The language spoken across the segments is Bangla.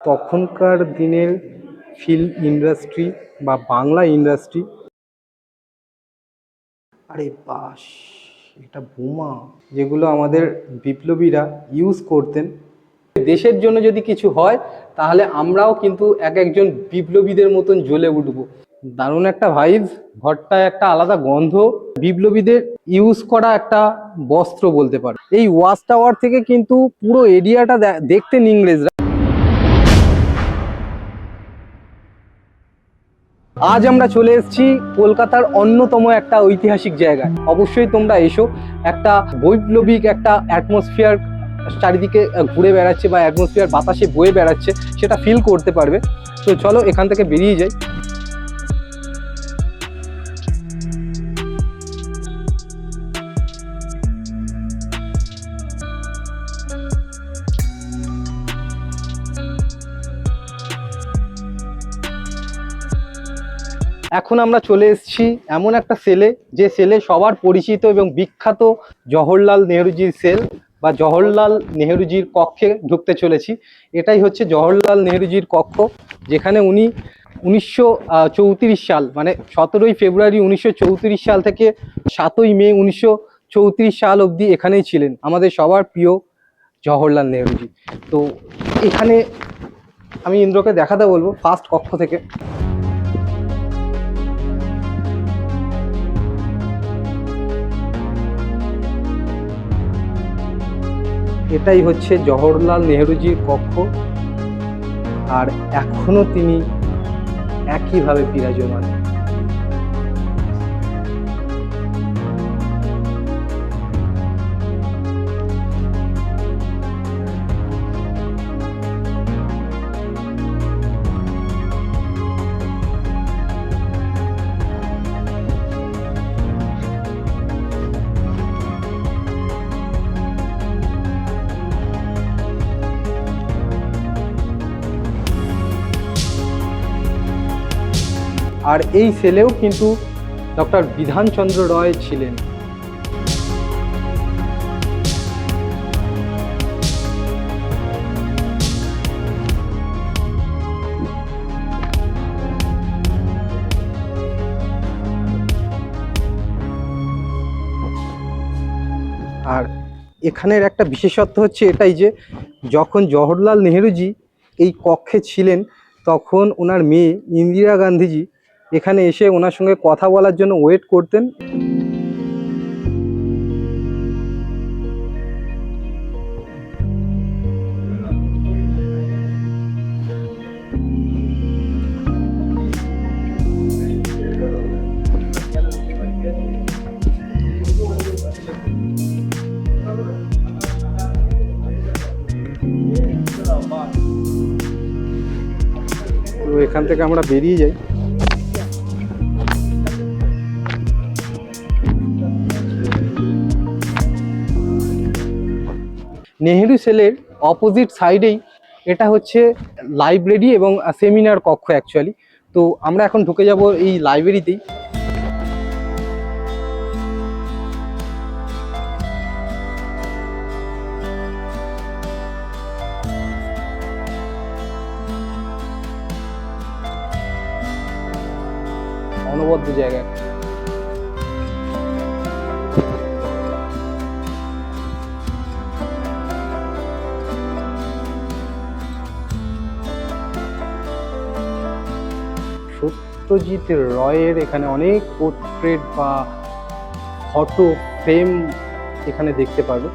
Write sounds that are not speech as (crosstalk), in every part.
তখনকার দিনের ফিল্ম ইন্ডাস্ট্রি বা বাংলা ইন্ডাস্ট্রি আরে বাস, এটা বোমা। যেগুলো আমাদের বিপ্লবীরা ইউজ করতেন। দেশের জন্য যদি কিছু হয়, তাহলে আমরাও কিন্তু এক একজন বিপ্লবীদের মতন জ্বলে উঠবো। দারুণ একটা ভাইব ঘরটায় একটা আলাদা গন্ধ। বিপ্লবীদের ইউজ করা একটা বস্ত্র বলতে পারে। এই ওয়াচ টাওয়ার থেকে কিন্তু পুরো এরিয়াটা দেখতেন ইংরেজরা। আজ আমরা চলে এসেছি কলকাতার অন্যতম একটা ঐতিহাসিক জায়গায়। অবশ্যই তোমরা এসো, একটা বৈপ্লবিক একটা অ্যাটমসফিয়ার চারিদিকে ঘুরে বেড়াচ্ছে বা অ্যাটমসফিয়ার বাতাসে বয়ে বেড়াচ্ছে, সেটা ফিল করতে পারবে। তো চলো এখান থেকে বেরিয়ে যাই। এখন আমরা চলে এসেছি এমন একটা সেলে যে সেলে সবার পরিচিত এবং বিখ্যাত জওহরলাল নেহরুজির সেল বা জওহরলাল নেহরুজির কক্ষে ঢুকতে চলেছি। এটাই হচ্ছে জওহরলাল নেহরুজির কক্ষ, যেখানে উনি উনিশশো চৌত্রিশ সাল মানে সতেরোই ফেব্রুয়ারি উনিশশো চৌত্রিশ সাল থেকে সাতই মে উনিশশো চৌত্রিশ সাল অবধি এখানেই ছিলেন আমাদের সবার প্রিয় জওহরলাল নেহরুজি। তো এখানে আমি ইন্দ্রকে দেখাতে বলব ফার্স্ট কক্ষ থেকে। এটাই হচ্ছে জওহরলাল নেহরুজির কক্ষ। আর এখনও তিনি একইভাবে বিরাজমান। আর এই সেলেও কিন্তু ডক্টর বিধানচন্দ্র রয় ছিলেন। আর এখানের একটা বিশেষত্ব হচ্ছে এটাই যে, যখন জওহরলাল নেহরুজি এই কক্ষে ছিলেন, তখন ওনার মেয়ে ইন্দিরা গান্ধীজি এখানে এসে ওনার সঙ্গে কথা বলার জন্য ওয়েট করতেন। তো এখান থেকে আমরা বেরিয়ে যাই। নেহেরু সেলের অপোজিট সাইডেই এটা হচ্ছে লাইব্রেরি এবং সেমিনার কক্ষ অ্যাকচুয়ালি তো আমরা এখন ঢুকে যাব এই লাইব্রেরিতেই অনবদ্য জায়গা। সত্যজিৎ রয়ের এখানে অনেক পোর্ট্রেট বা ফটো ফ্রেম এখানে দেখতে পারবে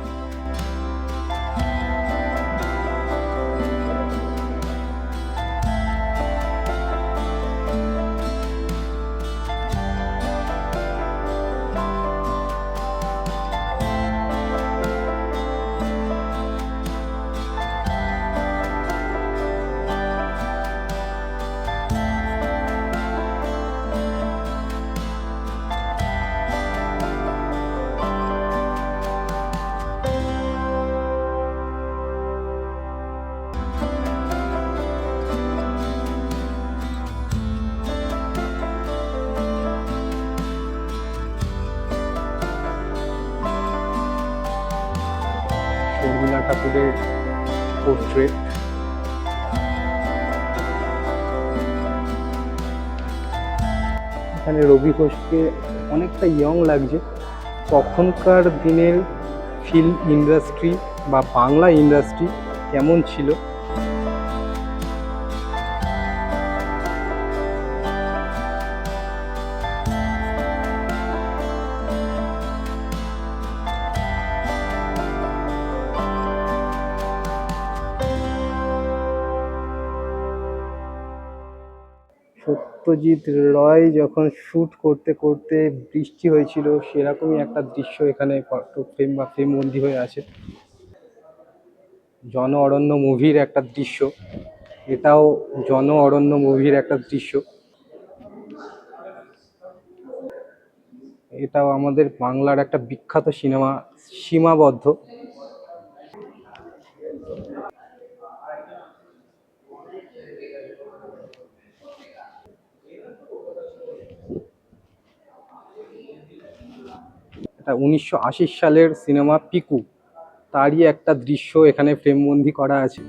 এখানে রবি ঘোষকে অনেকটা ইয়ং লাগছে। তখনকার দিনের ফিল্ম ইন্ডাস্ট্রি বা বাংলা ইন্ডাস্ট্রি কেমন ছিল? সত্যজিৎ রয় যখন শ্যুট করতে করতে বৃষ্টি হয়েছিল, সেরকমই একটা দৃশ্য এখানে ফটো ফ্রেম বা ফ্রেম বন্দি হয়ে আছে। জন অরণ্য মুভির একটা দৃশ্য, এটাও জন অরণ্য মুভির একটা দৃশ্য। এটাও আমাদের বাংলার একটা বিখ্যাত সিনেমা, সীমাবদ্ধ। এটা উনিশশো আশি সালের সিনেমা পিকু তারই একটা দৃশ্য এখানে ফ্রেমবন্দি করা আছে।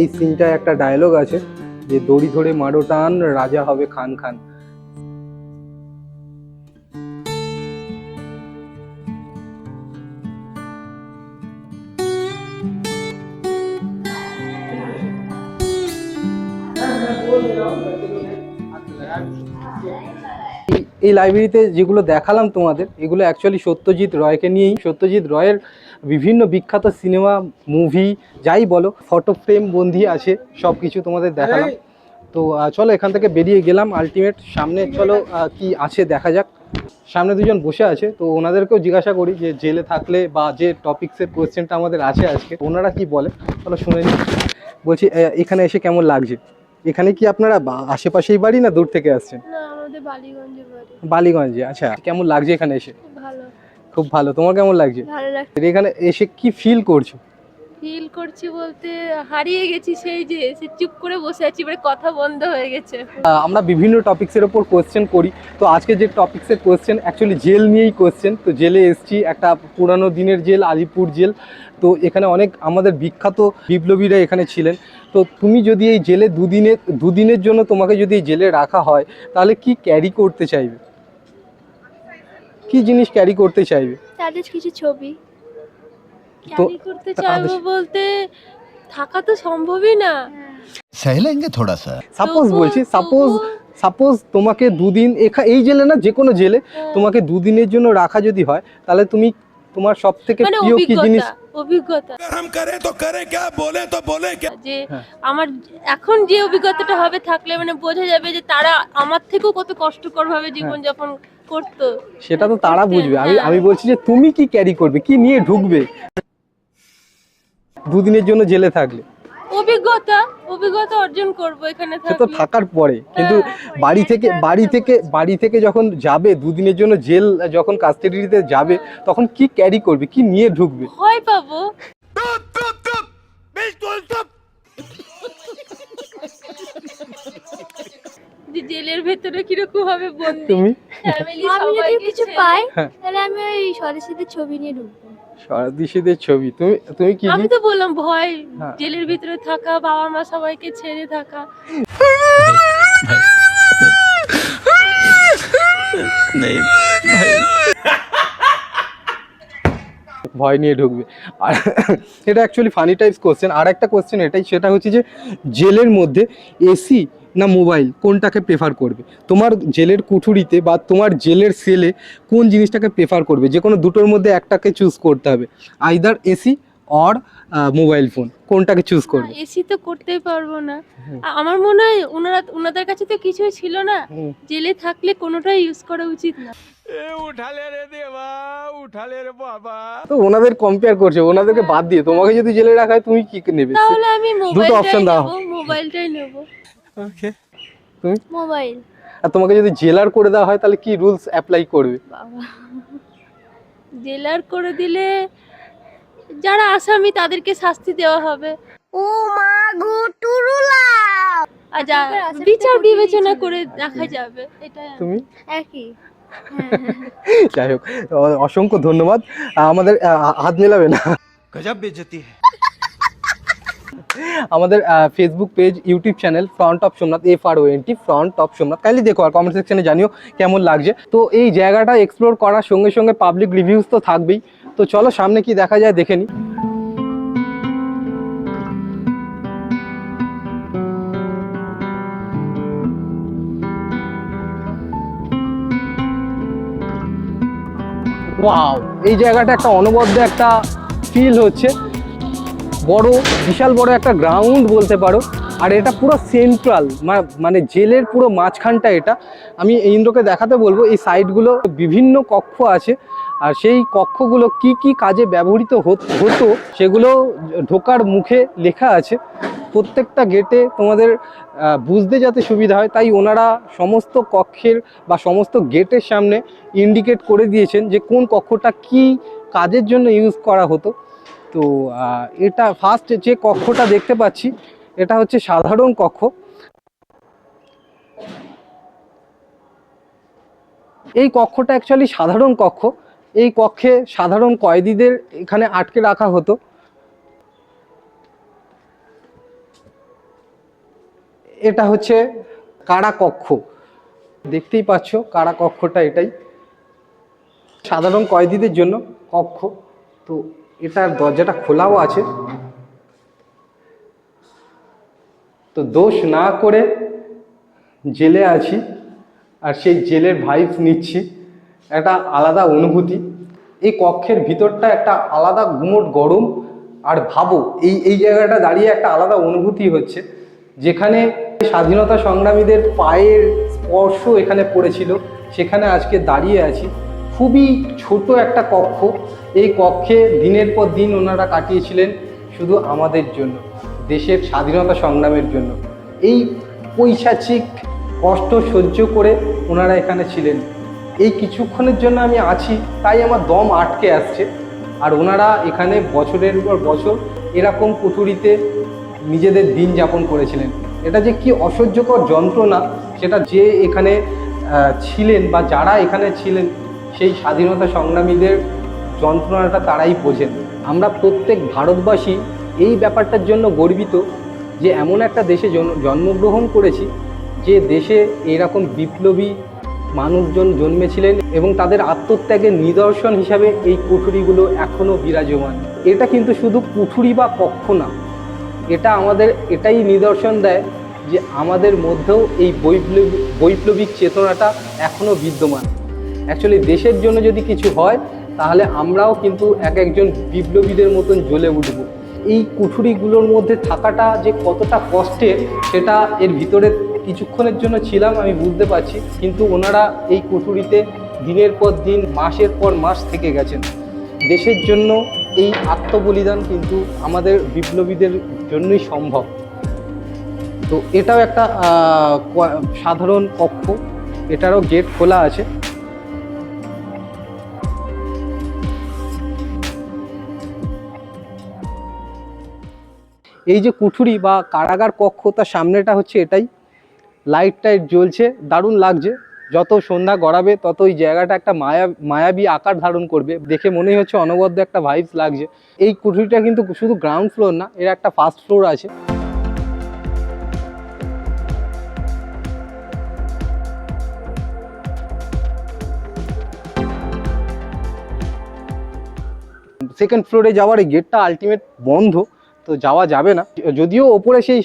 এই সিনটায় একটা ডায়লগ আছে যে দড়ি ধরে মারো টান, রাজা হবে খান খান। এই- লাইব্রেরিতে যেগুলো দেখালাম তোমাদের, এগুলো অ্যাকচুয়ালি সত্যজিৎ রয়কে নিয়েই, সত্যজিৎ রয়ের বিভিন্ন বিখ্যাত সিনেমা মুভি যাই বলো ফটো ফ্রেম বন্দি আছে সব কিছু তোমাদের দেখালাম। তো চলো এখান থেকে বেরিয়ে গেলাম আলটিমেট সামনে চলো কি আছে দেখা যাক। সামনে দুজন বসে আছে তো ওনাদেরকেও জিজ্ঞাসা করি যে জেলে থাকলে বা যে টপিক্সের কোয়েশ্চেনটা আমাদের আছে আজকে ওনারা কি বলে? চলো শুনে নিই। বলছি এখানে এসে কেমন লাগছে? এখানে কি আপনারা আশেপাশেই বাড়ি না দূর থেকে আসছেন? বালিগঞ্জে আচ্ছা কেমন লাগছে এখানে এসে? ভালো। খুব ভালো। তোমার কেমন লাগছে? ভালো লাগছে। এখানে এসে কি ফিল করছ? ফিল করছি বলতে হারিয়ে গেছি সেই যে সে চুপ করে বসে আছি এবারে কথা বন্ধ হয়ে গেছে। আমরা বিভিন্ন টপিক্সের ওপর কোয়েশ্চেন করি। তো আজকে যে টপিক্সের কোয়েশ্চেন অ্যাকচুয়ালি জেল নিয়েই কোয়েশ্চেন তো জেলে এসছি একটা পুরানো দিনের জেল আলিপুর জেল তো এখানে অনেক আমাদের বিখ্যাত বিপ্লবীরা এখানে ছিলেন। তো তুমি যদি এই জেলে দুদিনের দুদিনের জন্য তোমাকে যদি এই জেলে রাখা হয় তাহলে কি ক্যারি করতে চাইবে? কি জিনিস ক্যারি করতে চাইবে? তাদের কিছু ছবি। ক্যারি করতে চাইব বলতে থাকা তো সম্ভবই না। সহলেঙ্গে থোড়া সা সাপোজ বলছি সাপোজ সাপোজ তোমাকে দুদিন এখা এই জেলে না যে কোনো জেলে হ্যাঁ। তোমাকে দুদিনের জন্য রাখা যদি হয় তাহলে তুমি তোমার সব থেকে মানে প্রিয় কি জিনিস? অভিজ্ঞতা। করে তো করে কে বলে তো বলে কে আমার এখন যে অভিজ্ঞতাটা হবে থাকলে মানে বোঝা যাবে যে তারা আমার থেকেও কত কষ্টকর ভাবে হ্যাঁ। জীবন যাপন করতো। সেটা তো তারা বুঝবে। আমি হ্যাঁ। আমি বলছি যে তুমি কি ক্যারি করবে? কি নিয়ে ঢুকবে? দুদিনের জন্য জেলে থাকলে। অভিজ্ঞতা অভিজ্ঞতা অর্জন করব এখানে সে তো থাকার পরে। কিন্তু হ্যাঁ, বাড়ি থেকে বাড়ি থেকে বাড়ি থেকে যখন যাবে দুদিনের জন্য জেল যখন কাস্টাডিতে যাবে তখন কি ক্যারি করবে? কি নিয়ে ঢুকবে? ভয় পাবো। জেলের ভেতরে কীরকম হবে বন্দি? তুমি? ফ্যামিলি আমি যদি কিছু পাই হ্যাঁ। তাহলে আমি ওই স্বদেশীদের ছবি নিয়ে ঢুকবো। স্বদেশীদের ছবি। তুমি তুমি কি আমি তো বললাম ভয় হ্যাঁ। জেলের ভিতরে থাকা বাবা মা সবাইকে ছেড়ে থাকা। ভয় নিয়ে ঢুকবে। আর এটা অ্যাকচুয়ালি ফানি টাইপস কোশ্চেন আর একটা কোশ্চেন এটাই সেটা হচ্ছে যে জেলের মধ্যে এসি না মোবাইল কোনটাকে প্রেফার করবে? তোমার জেলের কুঠুরিতে বা তোমার জেলের সেলে কোন জিনিসটাকে প্রেফার করবে? যে কোনো দুটোর মধ্যে একটাকে চুজ করতে হবে। Either AC or mobile phone কোনটাকে চুজ করবে? এসি তো করতেই পারব না। আমার মনে হয় ওনারা ওনাদের কাছে তো কিছুই ছিল না। জেলে থাকলে কোনোটাই ইউজ করা উচিত না। তো ওনাদের কম্পেয়ার করছে ওনাদেরকে বাদ দিয়ে। তোমাকে যদি জেলে রাখা হয় তুমি কি নেবে? তাহলে আমি দুটো মোবাইলটাই option দাও। নেব। ওকে তুমি মোবাইল আর তোমাকে যদি জেলার করে দেওয়া হয় তাহলে কি রুলস অ্যাপ্লাই করবে? বাবা। জেলার করে দিলে যারা আসামি তাদেরকে শাস্তি দেওয়া হবে। ও মা গো টুরুলা আচ্ছা বিচার বিবেচনা করে দেখা যাবে। এটা তুমি? একই। (laughs) যাই হোক অসংখ্য ধন্যবাদ। আমাদের হাত মেলাবে না। গজব বেজতি হ্যাঁ আমাদের Facebook page YouTube channel front of Somnath F R O N T front of Somnath. Kindly দেখো আর কমেন্ট সেকশনে জানিও কেমন লাগছে। তো এই জায়গাটা এক্সপ্লোর করার সঙ্গে সঙ্গে পাবলিক রিভিউজ তো থাকবেই। তো চলো সামনে কি দেখা যায় দেখে নিই ওয়াও এই জায়গাটা একটা অনবদ্য একটা ফিল হচ্ছে। বড়, বিশাল বড় একটা গ্রাউন্ড বলতে পারো। আর এটা পুরো সেন্ট্রাল মানে জেলের পুরো মাঝখানটা এটা। আমি ইন্দ্রকে দেখাতে বলব, এই সাইডগুলো বিভিন্ন কক্ষ আছে। আর সেই কক্ষগুলো কি কি কাজে ব্যবহৃত হত- সেগুলো ঢোকার মুখে লেখা আছে। প্রত্যেকটা গেটে তোমাদের বুঝতে যাতে সুবিধা হয়, তাই ওনারা সমস্ত কক্ষের বা সমস্ত গেটের সামনে ইন্ডিকেট করে দিয়েছেন যে কোন কক্ষটা কি কাজের জন্য ইউজ করা হতো। তো এটা ফার্স্ট যে কক্ষটা দেখতে পাচ্ছি, এটা হচ্ছে সাধারণ কক্ষ। এই কক্ষটা অ্যাকচুয়ালি সাধারণ কক্ষ। এই কক্ষে সাধারণ কয়েদিদের এখানে আটকে রাখা হতো। এটা হচ্ছে কারা কক্ষ। দেখতেই পাচ্ছ কারা কক্ষটা এটাই। সাধারণ কয়েদিদের জন্য কক্ষ। তো এটার দরজাটা খোলাও আছে। তো দোষ না করে জেলে আছি আর সেই জেলের ভাইব নিচ্ছি। একটা আলাদা অনুভূতি। এই কক্ষের ভিতরটা একটা আলাদা গুমোট গরম আর ভাবো, এই এই জায়গাটা দাঁড়িয়ে একটা আলাদা অনুভূতি হচ্ছে। যেখানে স্বাধীনতা সংগ্রামীদের পায়ের স্পর্শ এখানে পড়েছিল। সেখানে আজকে দাঁড়িয়ে আছি। খুবই ছোট একটা কক্ষ। এই কক্ষে দিনের পর দিন ওনারা কাটিয়েছিলেন শুধু আমাদের জন্য, দেশের স্বাধীনতা সংগ্রামের জন্য। এই পৈশাচিক কষ্ট সহ্য করে ওনারা এখানে ছিলেন। এই কিছুক্ষণের জন্য আমি আছি, তাই আমার দম আটকে আসছে। আর ওনারা এখানে বছরের পর বছর এরকম কুঠুরিতে নিজেদের দিন যাপন করেছিলেন। এটা যে কি অসহ্যকর যন্ত্রণা, সেটা যে এখানে ছিলেন বা যারা এখানে ছিলেন, সেই স্বাধীনতা সংগ্রামীদের যন্ত্রণাটা তারাই বোঝেন। আমরা প্রত্যেক ভারতবাসী এই ব্যাপারটার জন্য গর্বিত যে এমন একটা দেশে জন্মগ্রহণ করেছি যে দেশে এরকম বিপ্লবী মানুষজন জন্মেছিলেন এবং তাদের আত্মত্যাগের নিদর্শন হিসাবে এই কুঠুরিগুলো এখনও বিরাজমান। এটা কিন্তু শুধু কুঠুরি বা কক্ষ না, এটা আমাদের, এটাই নিদর্শন দেয় যে আমাদের মধ্যেও এই বৈপ্লবিক বৈপ্লবিক চেতনাটা এখনও বিদ্যমান। অ্যাকচুয়ালি দেশের জন্য যদি কিছু হয় তাহলে আমরাও কিন্তু এক একজন বিপ্লবীদের মতন জ্বলে উঠব। এই কুঠুরিগুলোর মধ্যে থাকাটা যে কতটা কষ্টের সেটা এর ভিতরে কিছুক্ষণের জন্য ছিলাম আমি বুঝতে পারছি, কিন্তু ওনারা এই কুঠুরিতে দিনের পর দিন, মাসের পর মাস থেকে গেছেন। দেশের জন্য এই আত্মবলিদান কিন্তু আমাদের বিপ্লবীদের জন্যই সম্ভব। তো এটাও একটা সাধারণ কক্ষ, এটারও গেট খোলা আছে। এই যে কুঠুরি বা কারাগার কক্ষ, তার সামনেটা হচ্ছে এটাই। লাইট টাইট জ্বলছে, দারুণ লাগছে। যত সন্ধ্যা গড়াবে তত ওই জায়গাটা একটা মায়া, মায়াবী আকার ধারণ করবে। দেখে মনেই হচ্ছে অনবদ্য একটা ভাইবস লাগছে। এই কুঠুরিটা কিন্তু শুধু গ্রাউন্ড ফ্লোর না, এর একটা ফার্স্ট ফ্লোর আছে। সেকেন্ড ফ্লোরে যাওয়ার এই গেটটা আলটিমেট বন্ধ। তো যাওয়া যাবে না। যদিও ওপরে সেই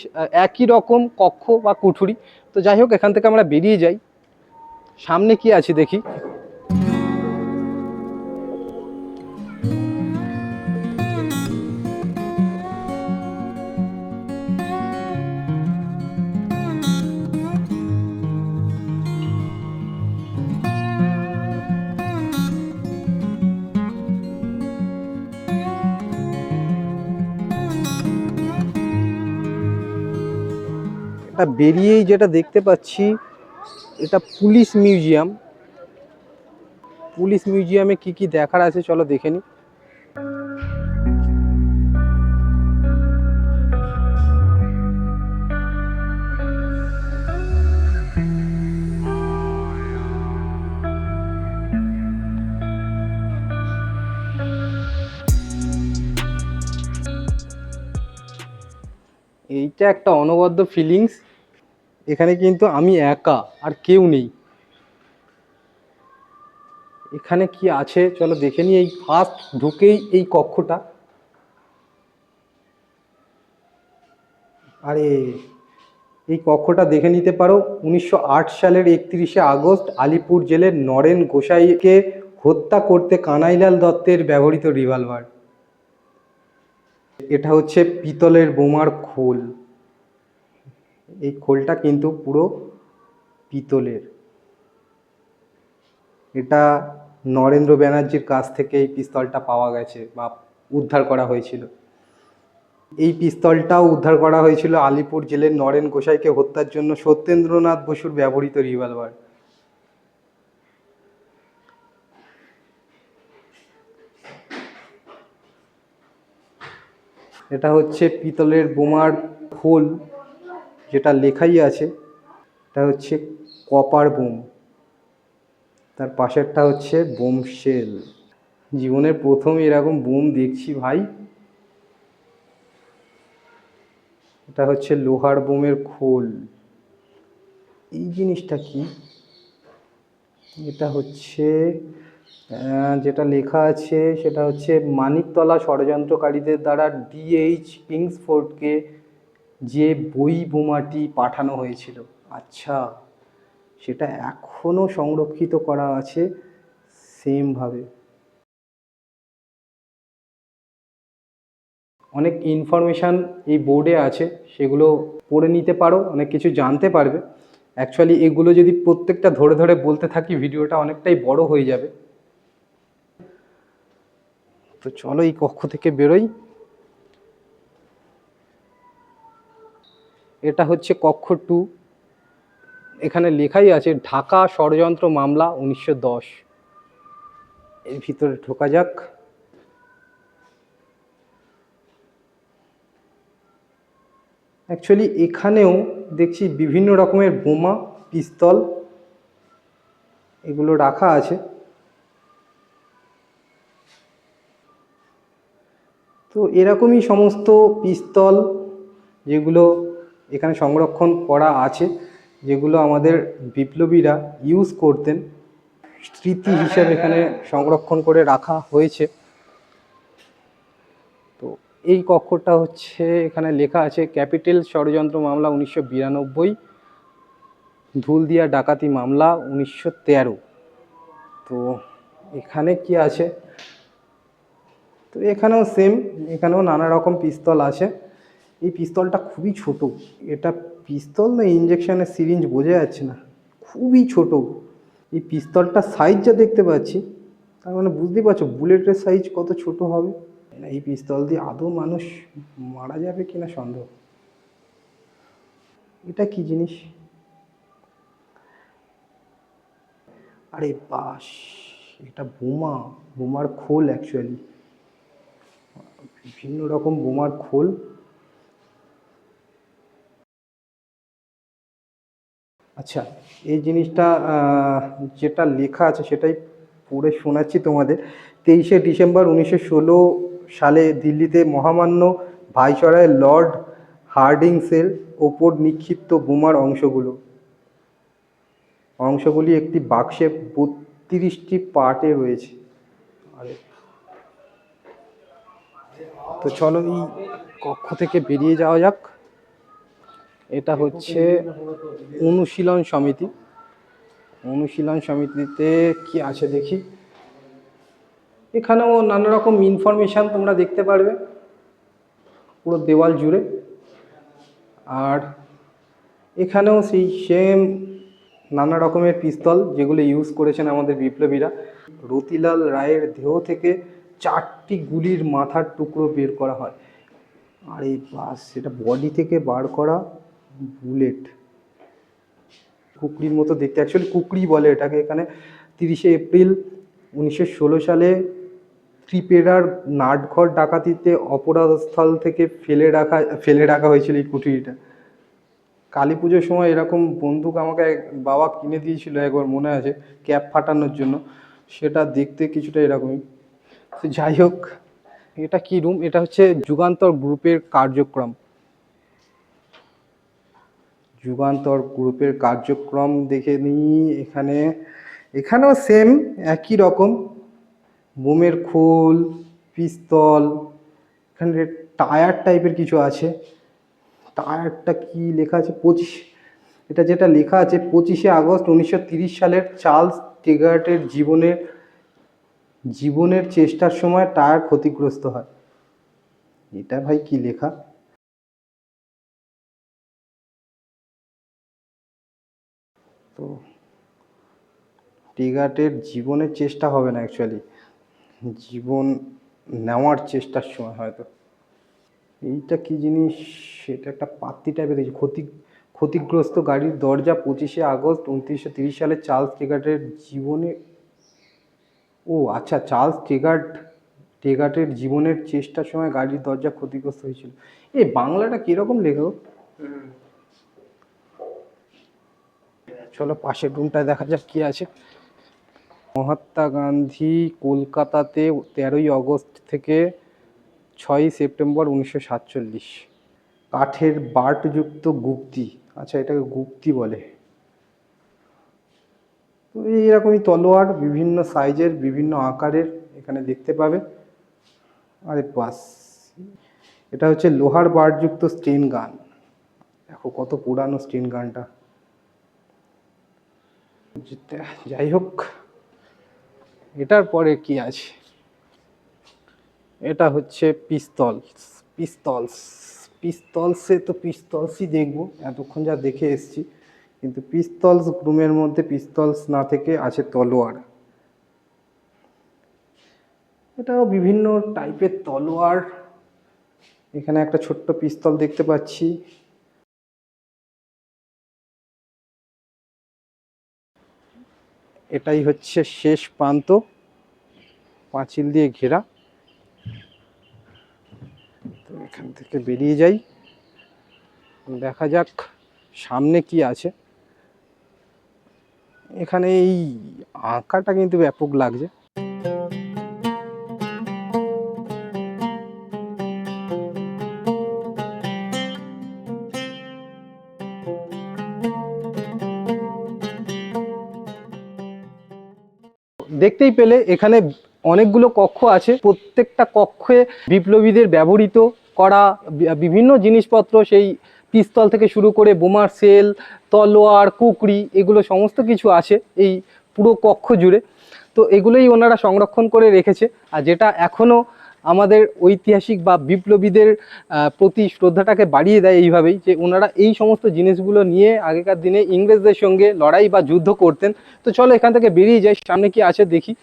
একই রকম কক্ষ বা কুঠুরি। তো যাই হোক, এখান থেকে আমরা বেরিয়ে যাই। সামনে কি আছে দেখি। এটা বেরিয়েই যেটা দেখতে পাচ্ছি, এটা পুলিশ মিউজিয়াম। পুলিশ মিউজিয়ামে কি কি দেখার আছে চলো দেখে নি। এইটা একটা অনবদ্য ফিলিংস এখানে কিন্তু আমি একা আর কেউ নেই। এখানে কি আছে? চলো দেখে নিই এই ফার্স্ট ঢুকেই এই কক্ষটা। আরে, এই কক্ষটা দেখে নিতে পারো, উনিশশো আট সালের একত্রিশে আগস্ট আলিপুর জেলের নরেন গোসাইকে হত্যা করতে কানাইলাল দত্তের ব্যবহৃত রিভলভার এটা হচ্ছে পিতলের বোমার খোল। এই খোলটা কিন্তু পুরো পিতলের। এটা নরেন্দ্র ব্যানার্জির কাছ থেকে এই পিস্তলটা পাওয়া গেছে বা উদ্ধার করা হয়েছিল। এই পিস্তলটাও উদ্ধার করা হয়েছিল আলিপুর জেলের নরেন গোসাইকে হত্যার জন্য সত্যেন্দ্রনাথ বসুর ব্যবহৃত রিভলভার। এটা হচ্ছে পিতলের বোমার খোল। যেটা লেখাই আছে এটা হচ্ছে কপার বোম। তার পাশেরটা হচ্ছে বোম শেল। জীবনের প্রথম এরকম বোম দেখছি ভাই। এটা হচ্ছে লোহার বোমের খোল। এই জিনিসটা কি? এটা হচ্ছে যেটা লেখা আছে, সেটা হচ্ছে মানিকতলা ষড়যন্ত্রকারীদের দ্বারা ডিএইচ কিংসফোর্ডকে যে বই বোমাটি পাঠানো হয়েছিল। আচ্ছা সেটা এখনও সংরক্ষিত করা আছে সেমভাবে। অনেক ইনফরমেশান এই বোর্ডে আছে, সেগুলো পড়ে নিতে পারো, অনেক কিছু জানতে পারবে। অ্যাকচুয়ালি এগুলো যদি প্রত্যেকটা ধরে ধরে বলতে থাকি, ভিডিওটা অনেকটাই বড় হয়ে যাবে। তো চলো এই কক্ষ থেকে বেরোই। এটা হচ্ছে কক্ষ টু। এখানে লেখাই আছে, ঢাকা ষড়যন্ত্র মামলা উনিশশো দশ। এর ভিতরে ঢোকা যাক। অ্যাকচুয়ালি এখানেও দেখছি বিভিন্ন রকমের বোমা, পিস্তল, এগুলো রাখা আছে। তো এরকমই সমস্ত পিস্তল যেগুলো এখানে সংরক্ষণ করা আছে, যেগুলো আমাদের বিপ্লবীরা ইউজ করতেন, স্মৃতি হিসেবে এখানে সংরক্ষণ করে রাখা হয়েছে। তো এই কক্ষটা হচ্ছে, এখানে লেখা আছে, ক্যাপিটাল ষড়যন্ত্র মামলা উনিশশো বিরানব্বই, ধুলদিয়া ডাকাতি মামলা উনিশশো তেরো। তো এখানে কি আছে? তো এখানেও সেম এখানেও নানা রকম পিস্তল আছে। এই পিস্তলটা খুবই ছোট। এটা পিস্তল না ইঞ্জেকশনের সিরিঞ্জ বোঝা যাচ্ছে না। খুবই ছোট। এই পিস্তলটার সাইজ যা দেখতে পাচ্ছি, তার মানে বুঝতেই পারছ বুলেটের সাইজ কত ছোট হবে। এই পিস্তল দিয়ে আদৌ মানুষ মারা যাবে কিনা সন্দেহ। এটা কি জিনিস? আরে বাস, এটা বোমা, বোমার খোল অ্যাকচুয়ালি বিভিন্ন রকম বোমার খোল। আচ্ছা এই জিনিসটা যেটা লেখা আছে সেটাই পড়ে শোনাচ্ছি তোমাদের। তেইশে ডিসেম্বর উনিশশো ষোলো সালে দিল্লিতে মহামান্য ভাইসরয় লর্ড হার্ডিংসের ওপর নিক্ষিপ্ত বোমার অংশগুলো। অংশগুলি একটি বাক্সে বত্রিশটি পার্টে রয়েছে। তো চলো এই কক্ষ থেকে বেরিয়ে যাওয়া যাক। এটা হচ্ছে অনুশীলন সমিতি। অনুশীলন সমিতিতে কি আছে দেখি। এখানেও নানা রকম ইনফরমেশান তোমরা দেখতে পারবে। পুরো দেওয়াল জুড়ে। আর এখানেও সেই সেম নানা রকমের পিস্তল যেগুলো ইউজ করেছেন আমাদের বিপ্লবীরা। রতিলাল রায়ের দেহ থেকে চারটি গুলির মাথার টুকরো বের করা হয়। আরে বাস, সেটা বডি থেকে বার করা বুলেট। কুকরির মতো দেখতে। অ্যাকচুয়ালি কুকরি বলে এটাকে এখানে। তিরিশে এপ্রিল উনিশশো ষোলো সালে ত্রিপেরার নাটঘর ডাকাতিতে অপরাধস্থল থেকে ফেলে রাখা ফেলে রাখা হয়েছিল এই কুঠুরিটা কালী পুজোর সময় এরকম বন্দুক আমাকে বাবা কিনে দিয়েছিল একবার, মনে আছে ক্যাপ ফাটানোর জন্য। সেটা দেখতে কিছুটা এরকমই। যাই হোক, এটা কি রুম এটা হচ্ছে যুগান্তর গ্রুপের কার্যক্রম। যুগান্তর গ্রুপের কার্যক্রম দেখে নিই এখানে। এখানেও সেম একই রকম। বোমের খোল, পিস্তল, এখানে টায়ার টাইপের কিছু আছে। টায়ারটা কি লেখা আছে? পঁচিশ। এটা যেটা লেখা আছে, পঁচিশে আগস্ট উনিশশো সালের চার্লস টেগার্টের জীবনের জীবনের চেষ্টার সময় টায়ার ক্ষতিগ্রস্ত হয়। এটা ভাই কি লেখা? তো টিগাটের জীবনের চেষ্টা হবে না অ্যাকচুয়ালি জীবন নেওয়ার চেষ্টার সময় হয়তো। এইটা কি জিনিস? সেটা একটা পাত্তি টাইপের ক্ষতি, ক্ষতিগ্রস্ত গাড়ির দরজা পঁচিশে আগস্ট উনত্রিশশো তিরিশ সালে চার্লস টেগার্টের জীবনে ও আচ্ছা চার্লস টেগার্ট টেগার্টের জীবনের চেষ্টার সময় গাড়ির দরজা ক্ষতিগ্রস্ত হয়েছিল। এই বাংলাটা কীরকম লেখো চলো, পাশের রুমটায় দেখা যাক কি আছে। মহাত্মা গান্ধী কলকাতাতে তেরোই আগস্ট থেকে ছয়ই সেপ্টেম্বর উনিশশো সাতচল্লিশ। কাঠের বাটযুক্ত গুপ্তি। আচ্ছা এটাকে গুপ্তি বলে। তো এইরকমই তলোয়ার, বিভিন্ন সাইজের, বিভিন্ন আকারের, এখানে দেখতে পাবে। আরে বাস। এটা হচ্ছে লোহার বারযুক্ত স্টেন গান। দেখো কত পুরানো স্টেন গানটা। যাই হোক, এটার পরে কি আছে? এটা হচ্ছে পিস্তলস পিস্তলস পিস্তলসে তো পিস্তলসই দেখব, এতক্ষণ যা দেখে এসছি। কিন্তু পিস্তলস গ্রুমের মধ্যে পিস্তলস না থেকে আছে তলোয়ার। এটাও বিভিন্ন টাইপের তলোয়ার। এখানে একটা ছোট্ট পিস্তল দেখতে পাচ্ছি। এটাই হচ্ছে শেষ প্রান্ত। পাঁচিল দিয়ে ঘেরা। তো এখান থেকে বেরিয়ে যাই। দেখা যাক সামনে কি আছে। এখানে এই আঁকাটা কিন্তু ব্যাপক লাগছে। দেখতেই পেলে এখানে অনেকগুলো কক্ষ আছে। প্রত্যেকটা কক্ষে বিপ্লবীদের ব্যবহৃত করা বিভিন্ন জিনিসপত্র, সেই পিস্তল থেকে শুরু করে বোমার সেল, তলোয়ার কুকরি এগুলো সমস্ত কিছু আছে এই পুরো কক্ষ জুড়ে। তো এগুলোই ওনারা সংরক্ষণ করে রেখেছে। আর যেটা এখনও আমাদের ঐতিহাসিক বা বিপ্লবীদের প্রতি শ্রদ্ধাটাকে বাড়িয়ে দেয় এইভাবেই যে ওনারা এই সমস্ত জিনিসগুলো নিয়ে আগেকার দিনে ইংরেজদের সঙ্গে লড়াই বা যুদ্ধ করতেন। তো চলো এখান থেকে বেরিয়ে যাই, সামনে কি আছে দেখি।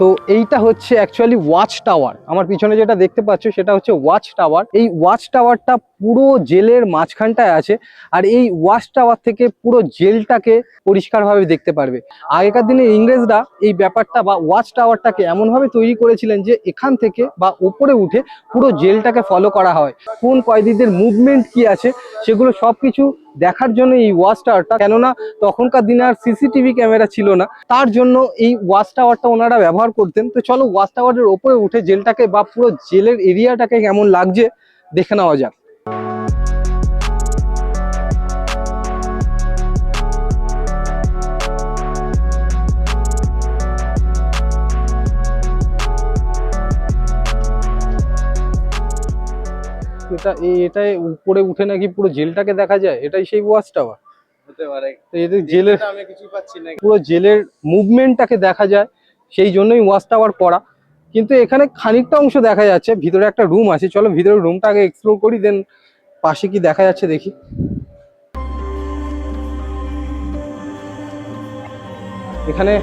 তো এইটা হচ্ছে অ্যাকচুয়ালি ওয়াচ টাওয়ার আমার পিছনে যেটা দেখতে পাচ্ছ সেটা হচ্ছে ওয়াচ টাওয়ার এই ওয়াচ টাওয়ারটা পুরো জেলের মাঝখানটায় আছে আর এই ওয়াচ টাওয়ার থেকে পুরো জেলটাকে পরিষ্কারভাবে দেখতে পারবে। আগেকার দিনে ইংরেজরা এই ব্যাপারটা বা ওয়াচ টাওয়ারটাকে এমনভাবে তৈরি করেছিলেন যে এখান থেকে বা উপরে উঠে পুরো জেলটাকে ফলো করা হয়। কোন কয়েদিদের মুভমেন্ট কি আছে সেগুলো সব কিছু দেখার জন্য এই ওয়াচ টাওয়ারটা কেননা তখনকার দিনে আর সিসিটিভি ক্যামেরা ছিল না। তার জন্য এই ওয়াচ টাওয়ারটা ওনারা ব্যবহার করতেন। তো চলো ওয়াচ টাওয়ারের ওপরে উঠে জেলটাকে বা পুরো জেলের এরিয়াটাকে কেমন লাগছে দেখে নেওয়া যাক। এটা এটাই উপরে উঠে নাকি পুরো জেলটাকে দেখা যায়? এটাই সেই ওয়াচ টাওয়ার হতে পারে। জেলের আমি কিছু পাচ্ছি না। পুরো জেলের মুভমেন্টটাকে দেখা যায় সেই জন্যই ওয়াচ টাওয়ার কিন্তু এখানে খানিকটা অংশ দেখা যাচ্ছে ভিতরে একটা রুম আছে। চলো ভিতরে রুমটা আগে এক্সপ্লোর করি দেন পাশে কি দেখা যাচ্ছে দেখি। এখানে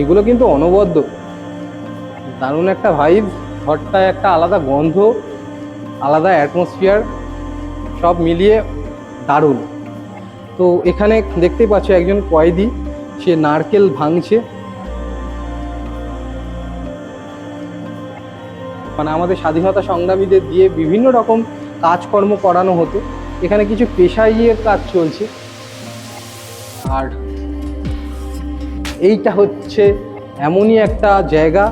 এগুলো কিন্তু অনবদ্য। দারুণ একটা ভাইব ঘরটায় একটা আলাদা গন্ধ। আলাদা অ্যাটমসফিয়ার সব মিলিয়ে দারুণ। তো এখানে দেখতেই পাচ্ছ একজন কয়েদি, সে নারকেল ভাঙছে। মানে আমাদের স্বাধীনতা সংগ্রামীদের দিয়ে বিভিন্ন রকম কাজকর্ম করানো হতো। এখানে কিছু পেশাইয়ের কাজ চলছে। আর এইটা হচ্ছে এমনই একটা জায়গা।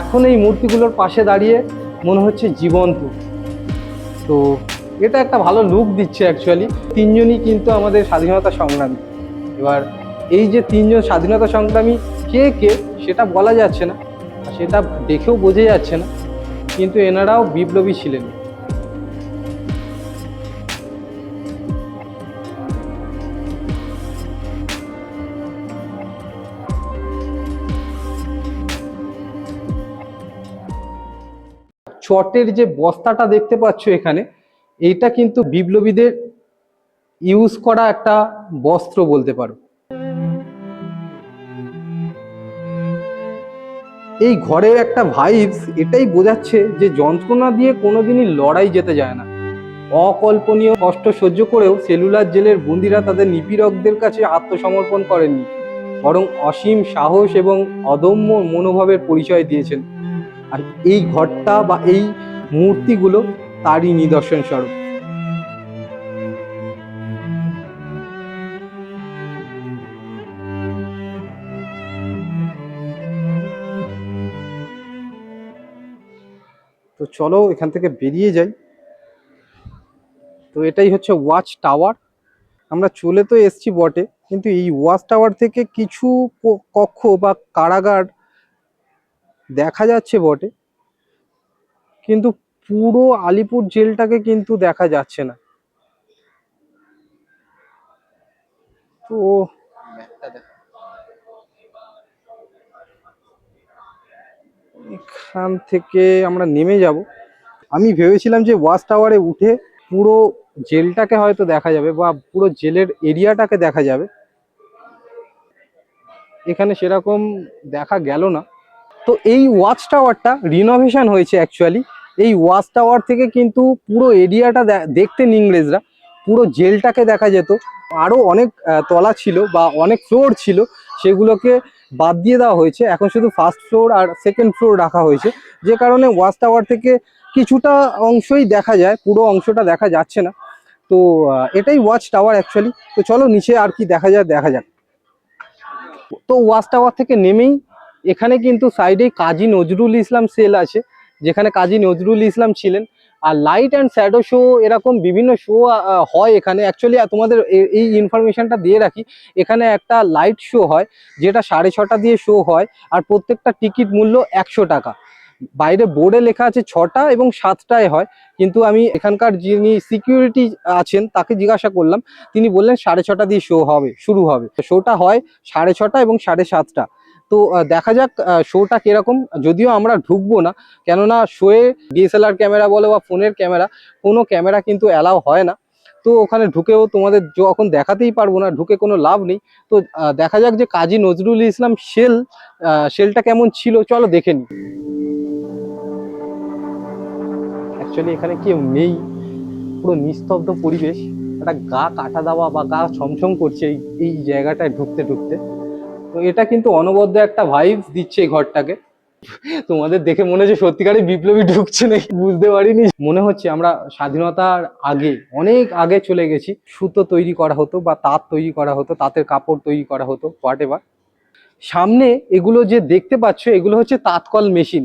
এখন এই মূর্তিগুলোর পাশে দাঁড়িয়ে মনে হচ্ছে জীবন্ত। তো এটা একটা ভালো লুক দিচ্ছে অ্যাকচুয়ালি তিনজনই কিন্তু আমাদের স্বাধীনতা সংগ্রামী। এবার এই যে তিনজন স্বাধীনতা সংগ্রামী, কে কে, সেটা বলা যাচ্ছে না সেটা দেখেও বোঝা যাচ্ছে না। কিন্তু এনারাও বিপ্লবী ছিলেন। চটের যে বস্তাটা দেখতে পাচ্ছ এখানে, এইটা কিন্তু বিপ্লবীদের ইউজ করা একটা বস্ত্র বলতে পারো। এই ঘরের একটা ভাইবস এটাই বোঝাচ্ছে যে যন্ত্রণা দিয়ে কোনোদিনই লড়াই যেতে যায় না। অকল্পনীয় কষ্ট সহ্য করেও সেলুলার জেলের বন্দিরা তাদের নিপীড়কদের কাছে আত্মসমর্পণ করেননি, বরং অসীম সাহস এবং অদম্য মনোভাবের পরিচয় দিয়েছেন। আর এই ঘরটা বা এই মূর্তিগুলো তারই নিদর্শন স্বরূপ। তো চলো এখান থেকে বেরিয়ে যাই। তো এটাই হচ্ছে ওয়াচ টাওয়ার। আমরা চলে তো এসছি বটে, কিন্তু এই ওয়াচ টাওয়ার থেকে কিছু কক্ষ বা কারাগার দেখা যাচ্ছে বটে কিন্তু পুরো আলিপুর জেলটাকে কিন্তু দেখা যাচ্ছে না। তো এখান থেকে আমরা নেমে যাব। আমি ভেবেছিলাম যে ওয়াচ টাওয়ারে উঠে পুরো জেলটাকে হয়তো দেখা যাবে বা পুরো জেলের এরিয়াটাকে দেখা যাবে। এখানে সেরকম দেখা গেল না। তো এই ওয়াচ টাওয়ারটা রিনোভেশন হয়েছে অ্যাকচুয়ালি এই ওয়াচ টাওয়ার থেকে কিন্তু পুরো এরিয়াটা দেখতেন ইংরেজরা, পুরো জেলটাকে দেখা যেত। আরও অনেক তলা ছিল বা অনেক ফ্লোর ছিল, সেগুলোকে বাদ দিয়ে দেওয়া হয়েছে। এখন শুধু ফার্স্ট ফ্লোর আর সেকেন্ড ফ্লোর রাখা হয়েছে। যে কারণে ওয়াচ টাওয়ার থেকে কিছুটা অংশই দেখা যায়, পুরো অংশটা দেখা যাচ্ছে না। তো এটাই ওয়াচ টাওয়ার অ্যাকচুয়ালি তো চলো নিচে আর কি দেখা যায়, দেখা যাক। তো ওয়াচ টাওয়ার থেকে নেমেই এখানে কিন্তু সাইডে কাজী নজরুল ইসলাম সেল আছে, যেখানে কাজী নজরুল ইসলাম ছিলেন। আর লাইট অ্যান্ড শ্যাডো শো এরকম বিভিন্ন শো হয় এখানে। অ্যাকচুয়ালি তোমাদের এই ইনফরমেশনটা দিয়ে রাখি। এখানে একটা লাইট শো হয়, যেটা সাড়ে ছটা দিয়ে শো হয়, আর প্রত্যেকটা টিকিট মূল্য একশো টাকা। বাইরে বোর্ডে লেখা আছে ছটা এবং সাতটায় হয়, কিন্তু আমি এখানকার যিনি সিকিউরিটি আছেন, তাকে জিজ্ঞাসা করলাম। তিনি বললেন সাড়ে ছটা দিয়ে শো হবে, শুরু হবে। শোটা হয় সাড়ে ছটা এবং সাড়ে সাতটা। তো দেখা যাক শোটা কীরকম। যদিও আমরা ঢুকবো না, কেননা শোয়ে ডিএসএলআর ক্যামেরা বলো বা ফোনের ক্যামেরা কোনো ক্যামেরা কিন্তু অ্যালাউ হয় না। তো, ওখানে ঢুকেও তোমাদের যখন দেখাতেই পারব না, ঢুকে কোনো লাভ নেই। তো দেখা যাক যে কাজী নজরুল ইসলাম শেল শেলটা কেমন ছিল, চলো দেখে নি অ্যাকচুয়ালি এখানে কেউ নেই। পুরো নিস্তব্ধ পরিবেশ। একটা গা কাটা দেওয়া বা গা ছমছম করছে এই এই জায়গাটায় ঢুকতে ঢুকতে। তো এটা কিন্তু অনবদ্য একটা ভাইব দিচ্ছে এই ঘরটাকে। তোমাদের দেখে মনে হচ্ছে সত্যিকারে বিপ্লবী ঢুকছে নাকি? বুঝতে পারিনি। মনে হচ্ছে আমরা স্বাধীনতার আগে, অনেক আগে চলে গেছি। সুতো তৈরি করা হতো বা তাঁত তৈরি করা হতো, তাঁতের কাপড় তৈরি করা হতো হোয়াট সামনে এগুলো যে দেখতে পাচ্ছ, এগুলো হচ্ছে তাঁতকল মেশিন